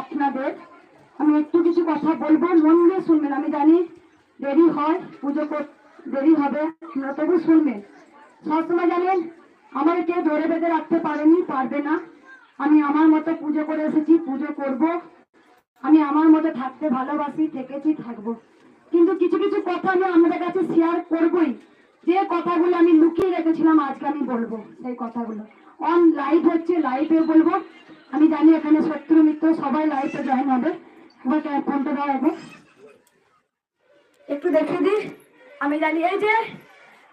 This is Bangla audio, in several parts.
আপনাদের আমি একটু কিছু কথা বলব। মন দিয়ে শুনবেন, আমি জানি দেরি হয়, পুজো দেরি হবে আপনারা তবু শুনবেন। সবসময় জানেন, আমার কেউ ধরে বেঁধে রাখতে পারেনি, পারবে না। আমি আমার মতো পুজো করে এসেছি, পুজো করব। আমি আমার মতো থাকতে ভালোবাসি, থেকেছি, থাকব। কিন্তু কিছু কিছু কথা আমি আপনাদের কাছে শেয়ার করবই। যে কথাগুলো আমি লুকিয়ে রেখেছিলাম, আজকে আমি বলব সেই কথাগুলো। অন লাইভ হচ্ছে লাইভে বলব। আমি জানি এখানে শত্রু, মিত্র, সবাই লাইভে জয়েন হবে। ফোনটা দেওয়া হবে একটু দেখে দিই। আমি জানি এই যে,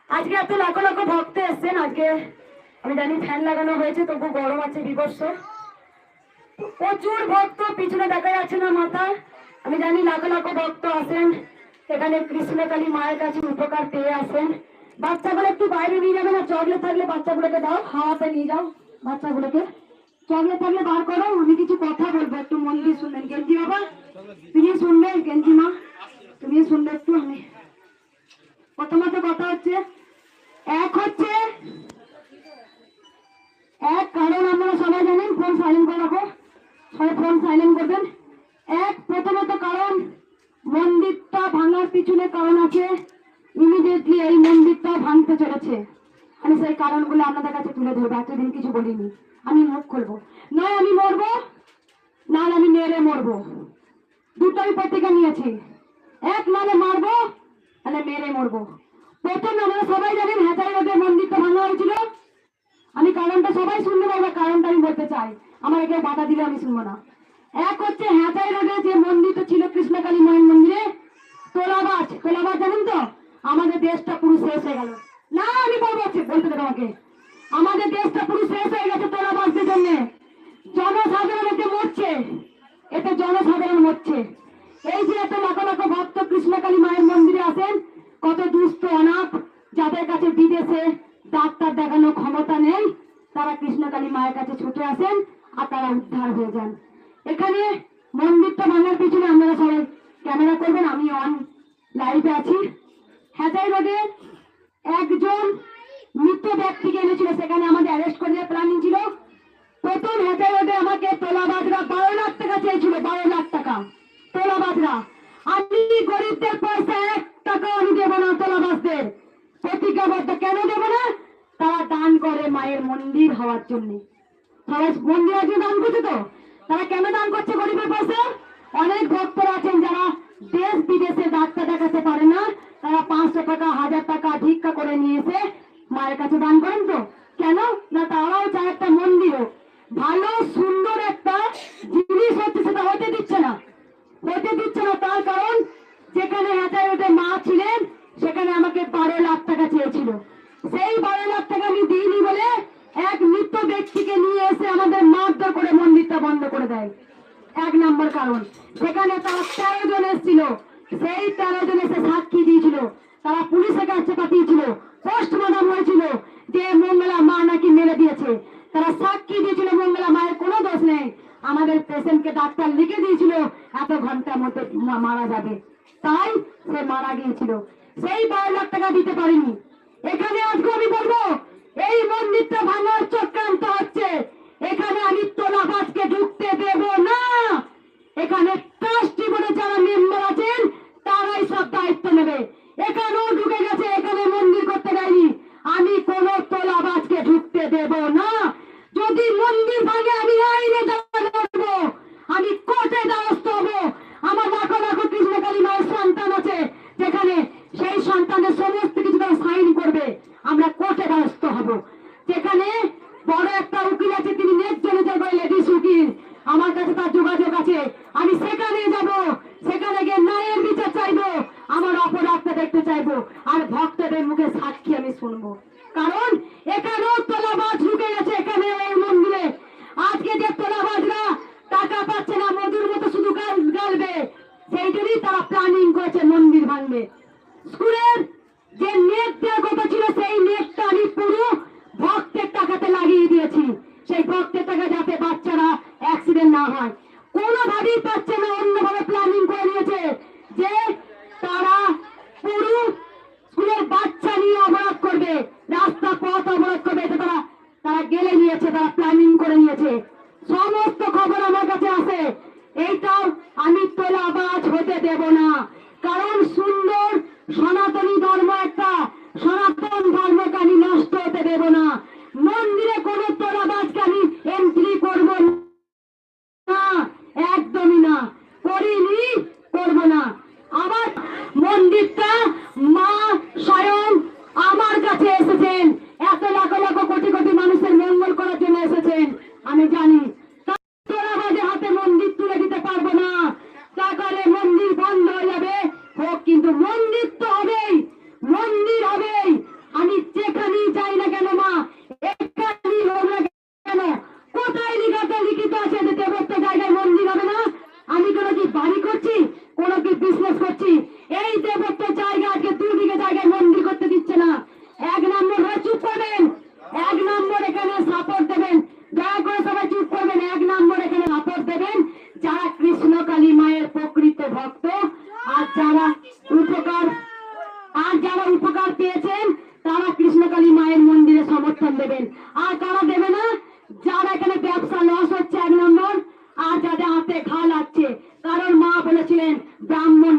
আজকে এত লাখো লাখো ভক্ত এসছেন, আজকে আমি জানি ফ্যান লাগানো হয়েছে, তবু গরম আছে বিবর্ষ প্রচুর ভক্ত, পিছনে দেখা যাচ্ছে না মাথা। আমি জানি লাখো লাখো ভক্ত আসেন এখানে কৃষ্ণকালী মায়ের কাছে উপকার পেয়ে আসেন বাচ্চাগুলো একটু বাইরে নিয়ে যাবে না, চকলেট থাকলে বাচ্চাগুলোকে দাও হাওয়াতে নিয়ে যাও বাচ্চাগুলোকে। চকলেট থাকলে বার করো আমি কিছু কথা বলব, একটু মন দিয়ে শুনবেন। গেঞ্জি বাবা তুমি শুনবে, গেঞ্জি মা তুমি শুনবে একটু আমি। প্রথমত কথা হচ্ছে, এক হচ্ছে, এক কারণ আমরা সবাই জানেন ফোন সাইলেন্ট করে রাখো। সবাই ফোন সাইলেন্ট করবেন। এক প্রথমত কারণ, মন্দিরটা ভাঙার পিছনে কারণ আছে। ইমিডিয়েটলি এই মন্দিরটা ভাঙতে চলেছে। আমি সেই কারণগুলো আপনাদের কাছে তুলে ধরবো, এতদিন কিছু বলিনি। আমি মুখ খুলবো। নয় আমি মরবো, না, আমি মেরে মরবো। দুটোই পত্রিকা নিয়েছি। এক নালে মারবো তাহলে মেরে মরবো। প্রথম আমরা সবাই জানেন হেতাই রোডের মন্দিরটা ভাঙা হয়েছিল। আমি কারণটা সবাই শুনতে পারবে কারণটা আমি বলতে চাই। আমার একে বাধা দিলে আমি শুনব না। এক হচ্ছে হ্যাচাই রোডে যে মন্দিরটা ছিল কৃষ্ণকালী মায়ের মন্দিরে তোলাবাজ তোলাবাজ জানেন তো আমাদের দেশটা শেষ গেল। না, আমি বলব বলতে আমাকে আমাদের দেশটা পুরো শেষ হয়ে গেছে তোলাবাজদের জন্য। জনসাধারণ এতে মরছে। এতে জনসাধারণ মরছে। এই যে এত লাখ লাখ ভক্ত কৃষ্ণকালী মায়ের মন্দিরে আসেন কত দুস্থ অনাথ, যাদের কাছে বিদেশে ডাক্তার দেখানোর ক্ষমতা নেই, তারা কৃষ্ণকালী মায়ের কাছে ছুটে আসেন আর তারা উদ্ধার হয়ে যান। এখানে মন্দিরটা ভাঙার পিছনে আপনারা সবাই ক্যামেরা করবেন আমি অন লাইভে আছি। হ্যাচাই রোডে একজন মৃত ব্যক্তিকে এনেছিল, সেখানে আমাদের অ্যারেস্ট করে প্ল্যানিং ছিল প্রথম হ্যাচাই রোডে আমাকে তোলাবাজরা বারো লাখ টাকা চেয়েছিল, বারো লাখ টাকা। তোলাবাজরা, আমি গরিবদের পয়সা এক টাকা আমি দেবো না তোলাবাজদের। প্রতিজ্ঞাবদ্ধ কেন দেবো না? তারা দান করে মায়ের মন্দির হওয়ার জন্য। সবাই মন্দির আছে দান করছে তো? তারা কেন দান করছে গরিবের পয়সা? অনেক ভক্তরা আছেন যারা দেশ বিদেশে ডাক্তার দেখাতে পারে না। তারা পাঁচশো টাকা, হাজার টাকা ভিক্ষা করে নিয়ে এসে মায়ের কাছে দান করেন তো? কেন? না তারাও চায় একটা মন্দির। ভালো, সুন্দর একটা জিনিস হচ্ছে, সেটা হতে দিচ্ছে না। হতে দিচ্ছে না তার কারণ, যেখানে হেঁটে মা ছিলেন, সেখানে আমাকে বারো লাখ টাকা চেয়েছিল। সেই বারো লাখ টাকা আমি দিইনি বলে এক মৃত ব্যক্তিকে নিয়ে এসে আমাদের মারধর করে মন্দিরটা বন্ধ করে দেয়। এক নম্বর কারণ। সেখানে তারা তেরো জন এসেছিল। সেই তেরো জন এসে সাক্ষী দিয়েছিল, তারা পুলিশের কাছে পাঠিয়েছিল পোস্টমর্টম হয়েছিল যে মঙ্গলা মা নাকি মেরে দিয়েছে। তারা সাক্ষী দিয়েছিল মঙ্গলা মায়ের কোনো দোষ নেই। আমাদের পেশেন্টকে ডাক্তার লিখে দিয়েছিল, এত ঘণ্টার মধ্যে মারা যাবে। তাই সে মারা গিয়েছিল। সেই বারো লাখ টাকা দিতে পারিনি। এখানে আজকে আমি বলব, এই মন্দিরটা ভাঙার চক্রান্ত হচ্ছে। এখানে আমি তোলাবাজকে ঢুকতে দেব না। এখানে ট্রাস্টি বলে যারা মেম্বার আছেন সব দায়িত্ব নেবে। এখানেও ঢুকে গেছে, এখানে মন্দির করতে দেয়নি। আমি কোন তোলাবাজকে ঢুকতে দেব না। যদি মন্দির ভাঙে আমি আইনে দাঁড়াবো, আমি কোর্টে দ্বারস্থ হব। আমার লাখো লাখো মাধ্যমে স্কুলের যে নেট দেওয়ার কথা ছিল, সেই নেটটা আমি পুরো ভক্তের টাকাতে লাগিয়ে দিয়েছি। সেই ভক্তের টাকা যাতে বাচ্চারা অ্যাক্সিডেন্ট না হয়। কোনোভাবেই পাচ্ছে না, অন্যভাবে প্ল্যানিং করে নিয়েছে যে তারা পুরো স্কুলের বাচ্চা নিয়ে অবরোধ করবে। রাস্তা পথ অবরোধ করবে, এটা তারা তারা গেলে নিয়েছে, তারা প্ল্যানিং করে নিয়েছে। সমস্ত খবর আমার কাছে আছে। এইটাও আমি তোলা আবাজ হতে দেব না। সনাতনী ধর্ম একটা সনাতন ধর্মকে আমি নষ্ট হতে দেব না।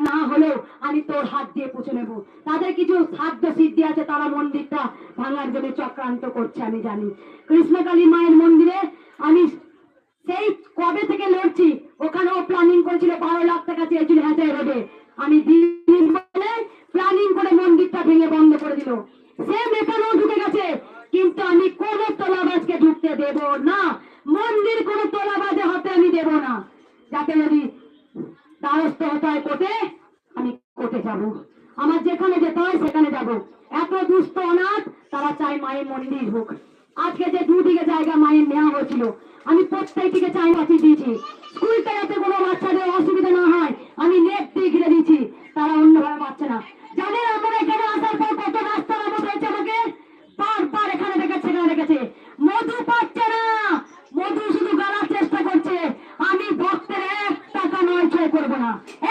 না হলেও আমি তোর হাত দিয়ে পুছে নেব। তাদের কিছু সাধ্য সিদ্ধি আছে, তারা মন্দিরটা ভাঙার জন্য চক্রান্ত করছে, আমি জানি। কৃষ্ণকালী মায়ের মন্দিরে আমি সেই কবে থেকে লড়ছি, ওখানেও প্ল্যানিং করেছিল, বারো লাখ টাকা চেয়েছিল হ্যাঁ রোডে আমি দিন বলে প্ল্যানিং করে মন্দিরটা ভেঙে বন্ধ করে দিল। সেম এখানেও ঢুকে গেছে, কিন্তু আমি কোনো তোলাবাজকে ঢুকতে দেব না। মন্দির কোনো তোলাবাজে হতে আমি দেব না। যাতে যদি দ্বারস্থ হতে হয় আমি কোর্টে যাব। আমার যেখানে যেতে হয় সেখানে যাব। এত দুস্থ অনাথ, তারা চায় মায়ের মন্দির হোক। আজকে যে দুদিকে জায়গা মায়ের নেওয়া হয়েছিল, আমি প্রত্যেকটিকে চাই পাঠিয়ে দিয়েছি। স্কুলটা যাতে কোনো বাচ্চাদের অসুবিধা না হয়, আমি নেট দিয়ে ঘিরে দিয়েছি। তারা অন্যভাবে পাচ্ছে না। জানেন আমরা এখানে আসার পর কত রাস্তার অবস্থা হয়েছে আমাকে? পার পার এখানে দেখেছে এখানে দেখেছে। মধু পাচ্ছে না! Yeah.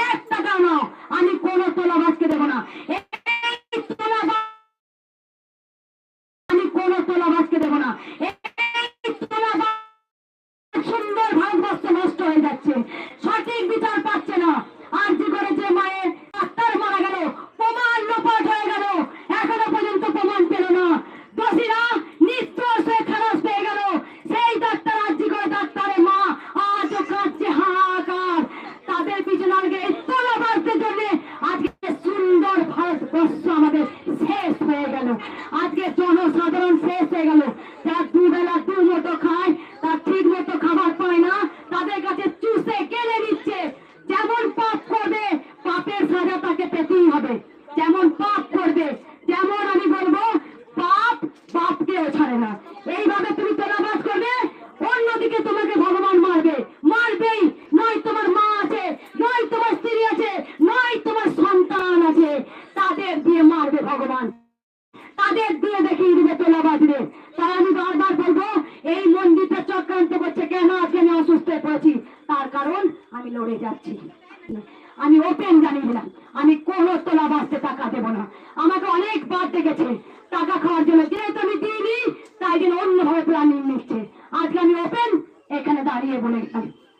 আমি কোন তোলা বাঁচতে টাকা দেবো না। আমাকে অনেকবার দেখেছে টাকা খাওয়ার জন্য। যেহেতু আমি দিইনি, তাই জন্য অন্যভাবে প্ল্যানিং নিচ্ছে। আজকে আমি ওপেন এখানে দাঁড়িয়ে বলে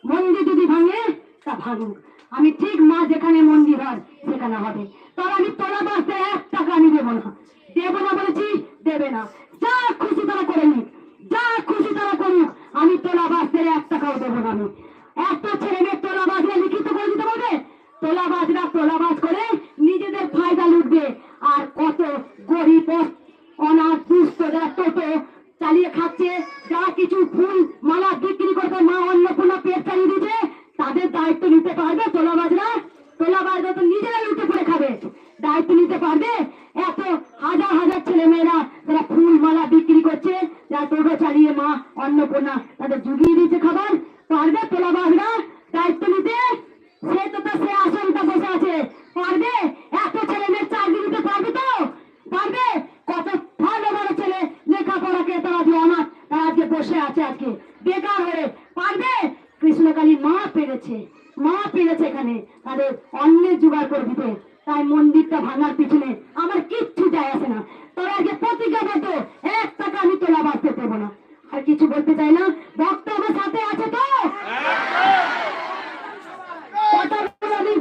মন্দির যদি ভাঙে, তা ভাঙুক। আমি ঠিক মা যেখানে মন্দির হয়, সেখানে হবে। তবে আমি তোলা বাঁচতে এক টাকা আমি দেবো না। দেবো না বলেছি, দেবে না। যা খুশি তারা করে নিক। যা খুশি তারা করুক। আমি তোলা বাঁচতে এক টাকাও দেবো না আমি। একটা ছেলে মেয়ে তোলা বাঁচলে লিখিত করে দিতে পারবে তোলা বাজরা তোলা দেবো না। আর কিছু বলতে চাই না? ভক্ত আমার সাথে আছে তো? আমি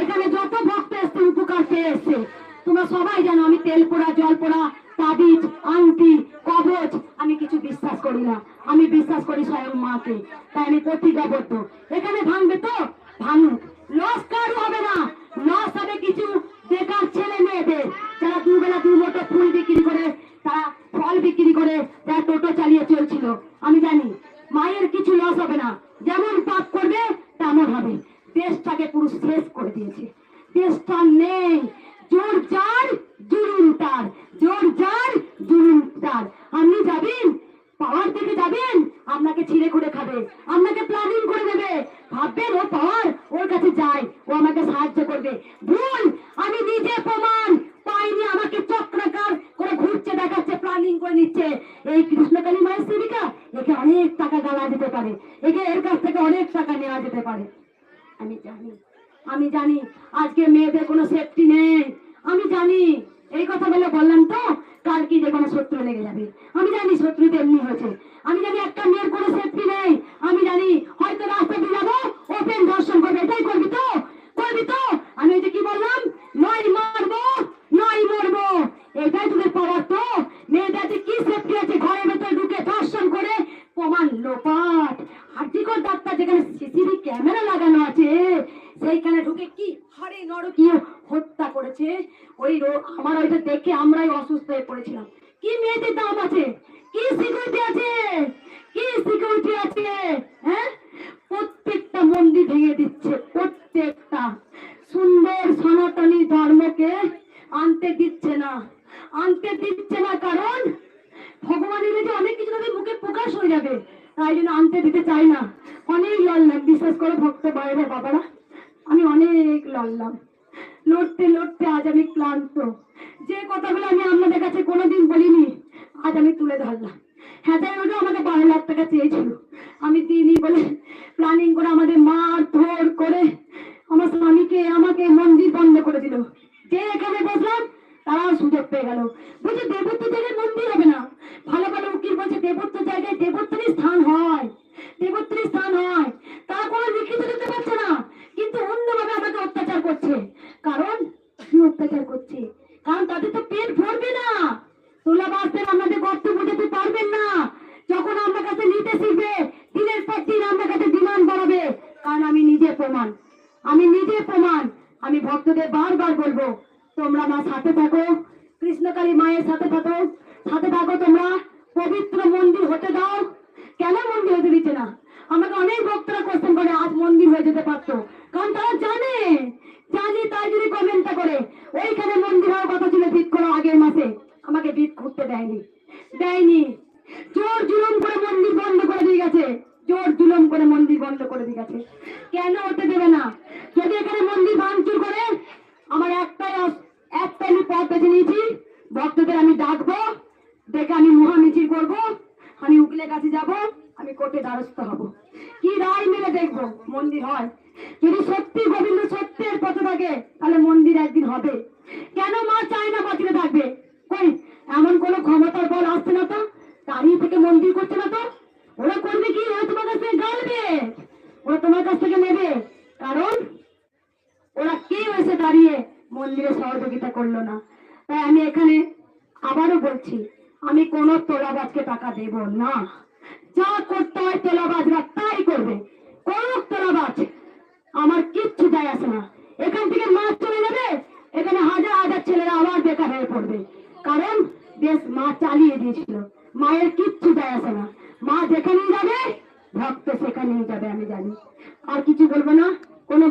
এখানে যত ভক্ত তোমরা সবাই জানো, আমি তেল পোড়া, জল পোড়া আংটি কবচ আমি কিছু বিশ্বাস করি না। আমি বিশ্বাস করি স্বয়ং মাকে। তাই আমি প্রতিজ্ঞাবদ্ধ এখানে ভাঙবে তো? ভাঙুক। লস কারও হবে না। লস হবে কিছু বেকার ছেলে মেয়েদের। যারা দুবেলা দু মোটো ফুল বিক্রি করে, তারা ফল বিক্রি করে, তারা টোটো চালিয়ে চলছিল। আমি জানি, মায়ের কিছু লস হবে না। যেমন পাপ করবে, তেমন হবে। দেশটাকে পুরো শেষ করে দিয়েছে। দেশটা নেই। জোর যার, জুলুম তার। জোর যার, জুলুম তার। আপনি যাবেন পাওয়ার থেকে যাবেন, আপনাকে ছিঁড়ে করে খাবে। আপনাকে প্ল্যানিং করে দেবে। ভাববেন ও পাওয়ার ওর কাছে যায়। ও আমাকে সাহায্য করবে। ভুল! আমি নিজে প্রমাণ পাইনি, আমাকে চক্রাকার করে ঘুরছে, দেখাচ্ছে প্ল্যানিং করে নিচ্ছে। এই কৃষ্ণকালী মায়ের সেবিকা, একে অনেক টাকা গালা দিতে পারে। একে এর কাছ থেকে অনেক টাকা নেওয়া যেতে পারে। আমি জানি আমি জানি, আজকে মেয়েদের কোনো সেফটি নেই। আমি জানি, এই কথা বলে বললাম তো, কাল কি যে কোনো শত্রু লেগে যাবে আমি জানি শত্রু তেমনি হয়েছে আমি জানি একটা মেয়ের কোনো সেফটি নেই আমি জানি হয়তো রাস্তা দিয়ে যাব ওপেন দর্শন করবে এটাই করবি তো করবি তো আমি ওই যে কি বললাম নয় মারবো নয় মরবো এটাই তোদের পাওয়ার তো মেয়েদের যে কি সেফটি আছে ঘরের ভেতরে ঢুকে দর্শন করে প্রমাণ লোপাট হার্দিকর ডাক্তার যেখানে সিসিটিভি ক্যামেরা লাগানো আছে সেইখানে ঢুকে কি হারে নরকীয় হত্যা করেছে, ওই রো- আমার ওইটা দেখে আমরাই অসুস্থ হয়ে পড়েছিলাম। কি মেয়েদের দাম আছে? কি সিকিউরিটি আছে? কি সিকিউরিটি আছে? হ্যাঁ? প্রত্যেকটা মন্দির ভেঙে দিচ্ছে, প্রত্যেকটা। সুন্দর সনাতনী ধর্মকে আনতে দিচ্ছে না। আনতে দিচ্ছে না কারণ ভগবানের যে অনেক কিছু তাদের মুখে প্রকাশ হয়ে যাবে। তাই জন্য আনতে দিতে চাই না। অনেক লড়লাম বিশেষ করে, ভক্ত বাইরে বাবারা, আমি অনেক লড়লাম লড়তে লড়তে আজ আমি ক্লান্ত। যে কথাগুলো আমি আপনাদের কাছে কোনোদিন বলিনি, আজ আমি তুলে ধরলাম। হ্যাঁ তাই ওটা আমাকে বারো লাখ টাকা চেয়েছিল। আমি দিইনি বলে প্ল্যানিং করে আমাদের মার ধর করে আমার স্বামীকে আমাকে মন্দির বন্ধ করে দিল। যে এখানে বসলাম, তারাও সুযোগ পেয়ে গেল। বলছে, দেবত্ব জায়গায় মন্দির হবে না। ভালো ভালো উকিল বলছে, দেবত্ব জায়গায় দেবত্বেরই স্থান হয়। দেবত্বেরই স্থান হয় তারা কোনো লিখিত দিতে পারছে না কিন্তু অন্যভাবে আমাকে অত্যাচার করছে কারণ কি অত্যাচার করছে কারণ তাদের তো পেট ভরবে না তোলা বাসদের আমাদের গর্ত বোঝাতে পারবেন না যখন আমার কাছে নিতে শিখবে দিনের পর দিন আমার কাছে ডিমান্ড বাড়াবে কারণ আমি নিজে প্রমাণ আমি নিজে প্রমাণ আমি ভক্তদের বারবার বলব তোমরা আমার সাথে থাকো কৃষ্ণকালী মায়ের সাথে থাকো সাথে থাকো তোমরা পবিত্র মন্দির হতে দাও। কেন মন্দির হতে দিচ্ছে না? আমাকে অনেক ভক্তরা কোশ্চেন করে, আজ মন্দির হয়ে যেতে পারতো। কারণ তারা জানে, জানি তাই যদি কমেন্টটা করে, ওইখানে মন্দির হওয়ার কথা ছিল বিদ করো আগের মাসে। আমাকে বিদ করতে দেয়নি। দেয়নি। জোর জুলুম করে মন্দির বন্ধ করে দিয়ে গেছে। জোর জুলুম করে মন্দির বন্ধ করে দিয়ে গেছে। কেন হতে দেবে না? যদি এখানে মন্দির ভাঙচুর করে, আমার একটাই একটাই আমি পথ বেছে নিয়েছি। ভক্তদের আমি ডাকবো, দেখে আমি মহা মিছিল করব। আমি উকিলের কাছে যাব, আমি কোর্টে দ্বারস্থ হব। কি রায় মেলে দেখব? মন্দির হয়। যদি সত্যি গোবিন্দ সত্যের পথে থাকে, তাহলে মন্দির একদিন হবে। কেন মা চায় না বাঁচিয়ে থাকবে? কই, এমন কোনো ক্ষমতার বল আসছে না তো? দাঁড়িয়ে থেকে মন্দির করছে না তো? ওরা করবে কি? ওরা তোমার কাছ থেকে গালবে। ওরা তোমার কাছ থেকে নেবে। কারণ ওরা কেউ এসে দাঁড়িয়ে মন্দিরে সহযোগিতা করল না। তাই আমি এখানে আবারও বলছি আমি কোন তোলাবাজকে টাকা দেব না। যা করতে হয় তোলাবাজরা তাই করবে। করুক তোলাবাজ আমার কিচ্ছু যায় আসে না। এখান থেকে মাছ চলে যাবে, এখানে হাজার হাজার ছেলেরা আবার বেকার হয়ে পড়বে। কারণ দেশ মা চালিয়ে দিয়েছিল। মায়ের কিচ্ছু যায় আসে না। মা যেখানেই যাবে, ভক্ত সেখানেই যাবে, আমি জানি। আর কিছু বলব না? কোনো